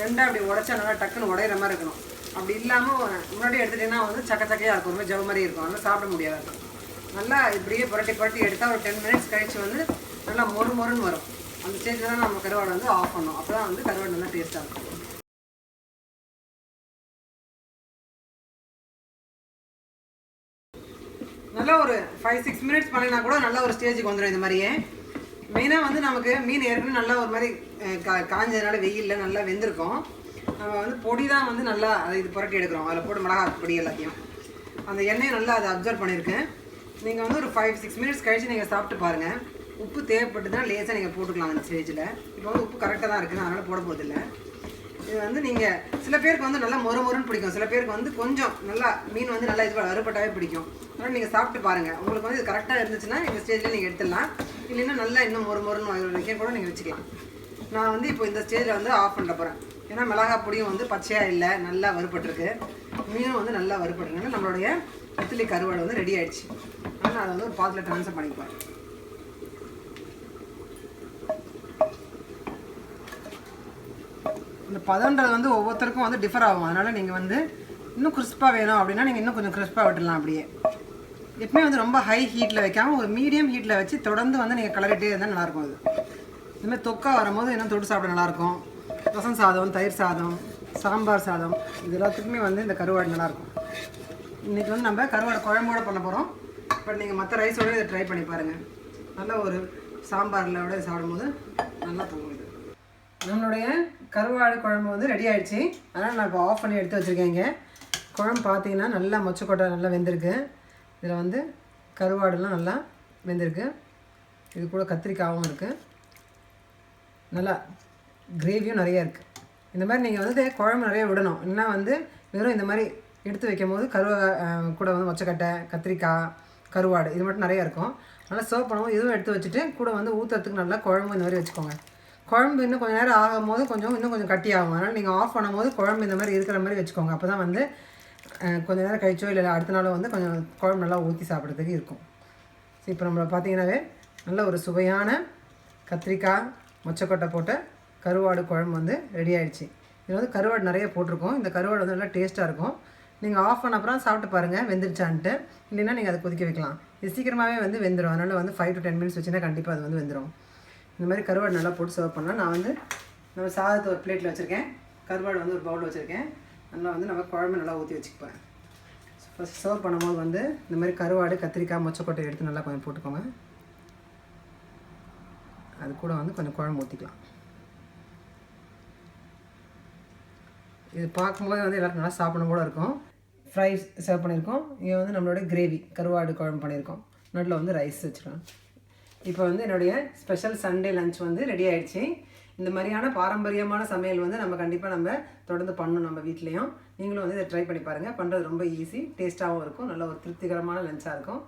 ரெண்டாக அப்படி உடச்சா நல்லா டக்குன்னு உடையிற மாதிரி இருக்கணும். அப்படி இல்லாமல் முன்னாடி எடுத்துட்டீங்கன்னா வந்து சக்கச்சக்கையாக இருக்கும். ரொம்ப ஜவ மாதிரி இருக்கும். அதனால் சாப்பிட முடியாது. நல்லா இப்படியே புரட்டி புரட்டி எடுத்தால் ஒரு டென் மினிட்ஸ் கழித்து வந்து நல்லா மொறு மொறுன்னு வரும். அந்த ஸ்டேஜில் தான் நம்ம கருவாடை வந்து ஆஃப் பண்ணணும். அப்போ தான் வந்து கருவாடு நல்லா டேஸ்ட்டாக இருக்கும். ஃபைவ் சிக்ஸ் மினிட்ஸ் பண்ணினா கூட நல்ல ஒரு ஸ்டேஜுக்கு வந்துடும் இந்த மாதிரியே. மெயினாக வந்து நமக்கு மீன் ஏற்கனவே நல்லா ஒரு மாதிரி கா காஞ்சதுனால வெயிலில் நல்லா வெந்திருக்கும். நம்ம வந்து பொடி தான் வந்து நல்லா அதை இது புரட்டி எடுக்கிறோம். அதில் போட்டு மிளகா பொடி எல்லாத்தையும். அந்த எண்ணெயை நல்லா அதை அப்சர்வ் பண்ணியிருக்கேன். நீங்கள் வந்து ஒரு ஃபைவ் சிக்ஸ் மினிட்ஸ் கழித்து நீங்கள் சாப்பிட்டு பாருங்கள் உப்பு தேவைப்பட்டு தான் லேசாக நீங்கள் போட்டுக்கலாம் அந்த ஸ்டேஜில் இப்போ வந்து உப்பு கரெக்டாக தான் இருக்குது. அதனால் போட போதில்லை இது வந்து நீங்கள் சில பேருக்கு வந்து நல்லா மொறு மொறுன்னு பிடிக்கும். சில பேருக்கு வந்து கொஞ்சம் நல்லா மீன் வந்து நல்லா இது அறுபட்டாவே பிடிக்கும். அதனால் நீங்கள் சாப்பிட்டு பாருங்கள் உங்களுக்கு வந்து இது கரெக்டாக இருந்துச்சுன்னா இந்த ஸ்டேஜில் நீங்கள் எடுத்துடலாம். இல்லைன்னா நல்லா இன்னும் மொறு மொறுன்னு வரைக்கும் கூட நீங்கள் வச்சுக்கலாம். நான் வந்து இப்போ இந்த ஸ்டேஜில் வந்து ஆஃப் பண்ண போகிறேன் ஏன்னா மிளகாய் பொடியும் வந்து பச்சையாக இல்லை நல்லா வறுபட்டுருக்கு. மீனும் வந்து நல்லா வறுபட்டுருக்குன்னா நம்மளுடைய நெத்திலி கருவாடு வந்து ரெடி ஆகிடுச்சு அதனால் அதை வந்து ஒரு பாத்தில் ட்ரான்ஸ்ஃபர் பண்ணிக்குவேன். இந்த பதன்றது வந்து ஒவ்வொருத்தருக்கும் வந்து டிஃபர் ஆகும். அதனால் நீங்கள் வந்து இன்னும் கிறிஸ்பாக வேணும் அப்படின்னா நீங்கள் இன்னும் கொஞ்சம் கிறிஸ்பாக விட்டுடலாம் அப்படியே. எப்பவுமே வந்து ரொம்ப ஹை ஹீட்டில் வைக்காமல் ஒரு மீடியம் ஹீட்டில் வச்சு தொடர்ந்து வந்து நீங்கள் கலரிட்டே இருந்தால் நல்லாயிருக்கும் அது. இதுமாதிரி தொக்கா வரும்போது இன்னும் தொட்டு சாப்பிட நல்லாயிருக்கும். ரசம் சாதம் தயிர் சாதம் சாம்பார் சாதம் இது எல்லாத்துக்குமே வந்து இந்த கருவாடு நல்லாயிருக்கும். இன்றைக்கி வந்து நம்ம கருவாடு குழம்போட பண்ண போகிறோம் பட் நீங்கள் மற்ற ரைஸோட இதை ட்ரை பண்ணி பாருங்கள் நல்ல ஒரு சாம்பாரில் விட சாப்பிடும்போது நல்லா தோணுது நம்மளுடைய கருவாடு குழம்பு வந்து ரெடி ஆகிடுச்சு அதனால் நான் இப்போ ஆஃப் பண்ணி எடுத்து வச்சுருக்கேங்க. குழம்பு பார்த்தீங்கன்னா நல்லா மொச்சக்கொட்டை நல்லா வெந்திருக்கு. இதில் வந்து கருவாடுலாம் நல்லா வெந்திருக்கு. இது கூட கத்திரிக்காயும் இருக்குது நல்லா கிரேவியும் நிறைய இருக்குது இந்த மாதிரி நீங்கள் வந்து குழம்பு நிறைய விடணும். இல்லைன்னா வந்து வெறும் இந்த மாதிரி எடுத்து வைக்கும் போது கருவா கூட வந்து மொச்சக்கட்டை கத்திரிக்காய் கருவாடு இது மட்டும் நிறையா இருக்கும். நல்லா சர்வ் பண்ணும்போது இதுவும் எடுத்து வச்சுட்டு கூட வந்து ஊற்றுறதுக்கு நல்லா குழம்பு இந்த மாதிரி வச்சுக்கோங்க. குழம்பு இன்னும் கொஞ்சம் நேரம் ஆகும்போது கொஞ்சம் இன்னும் கொஞ்சம் கட்டி ஆகும். அதனால் நீங்கள் ஆஃப் பண்ணும்போது குழம்பு இந்த மாதிரி இருக்கிற மாதிரி வச்சுக்கோங்க. அப்போ தான் வந்து கொஞ்சம் கொஞ்ச நேரம் கழிச்சோ இல்லை அடுத்த நாளோ வந்து கொஞ்சம் குழம்பு நல்லா ஊற்றி சாப்பிட்றதுக்கு இருக்கும். ஸோ இப்போ நம்மளை பார்த்தீங்கன்னாவே நல்ல ஒரு சுவையான கத்திரிக்காய் மொச்சக்கொட்டை போட்ட கருவாடு குழம்பு வந்து ரெடி ஆகிடுச்சு இதில் வந்து கருவாடு நிறைய போட்டிருக்கோம். இந்த கருவாடு வந்து நல்லா டேஸ்ட்டாக இருக்கும். நீங்கள் ஆஃப் பண்ண அப்புறம் சாப்பிட்டு பாருங்கள் வெந்துருச்சான்ட்டு. இல்லைன்னா நீங்கள் அதை கொதிக்க வைக்கலாம். இது சீக்கிரமாகவே வந்து வெந்துடும் அதனால் வந்து ஃபைவ் டு டென் மினிட்ஸ் வச்சுன்னா கண்டிப்பாக அது வந்து வெந்துடும் இந்த மாதிரி கருவாடு நல்லா போட்டு சர்வ் பண்ணலாம். நான் வந்து நம்ம சாதத்தை ஒரு பிளேட்டில் வச்சுருக்கேன். கருவாடு வந்து ஒரு பவுல் வச்சுருக்கேன். நல்லா வந்து நம்ம குழம்பு நல்லா ஊற்றி வச்சுப்பேன் ஃபஸ்ட் சர்வ் பண்ணும்போது வந்து இந்த மாதிரி கருவாடு கத்திரிக்காய் மொச்சக்கொட்டை எடுத்து நல்லா கொஞ்சம் போட்டுக்கோங்க. அது கூட வந்து கொஞ்சம் குழம்பு ஊற்றிக்கலாம் இது பார்க்கும்போது வந்து எல்லாருக்கும் நல்லா சாப்பிடணும் கூட இருக்கும். ஃப்ரைஸ் சர்வ் பண்ணியிருக்கோம். இங்கே வந்து நம்மளோட கிரேவி கருவாடு குழம்பு பண்ணியிருக்கோம். நடுவில் வந்து ரைஸ் வச்சுக்கலாம் இப்போ வந்து என்னுடைய ஸ்பெஷல் சண்டே லஞ்ச் வந்து ரெடி ஆயிடுச்சு. இந்த மாதிரியான பாரம்பரியமான சமையல் வந்து நம்ம கண்டிப்பாக நம்ம தொடர்ந்து பண்ணணும் நம்ம வீட்லேயும். நீங்களும் வந்து இதை ட்ரை பண்ணி பாருங்கள் பண்ணுறது ரொம்ப ஈஸி டேஸ்ட்டாகவும் இருக்கும் நல்ல ஒரு திருப்திகரமான லஞ்சாக இருக்கும்.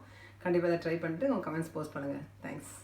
கண்டிப்பாக இதை ட்ரை பண்ணிட்டு உங்கள் கமெண்ட்ஸ் போஸ்ட் பண்ணுங்கள் தேங்க்ஸ்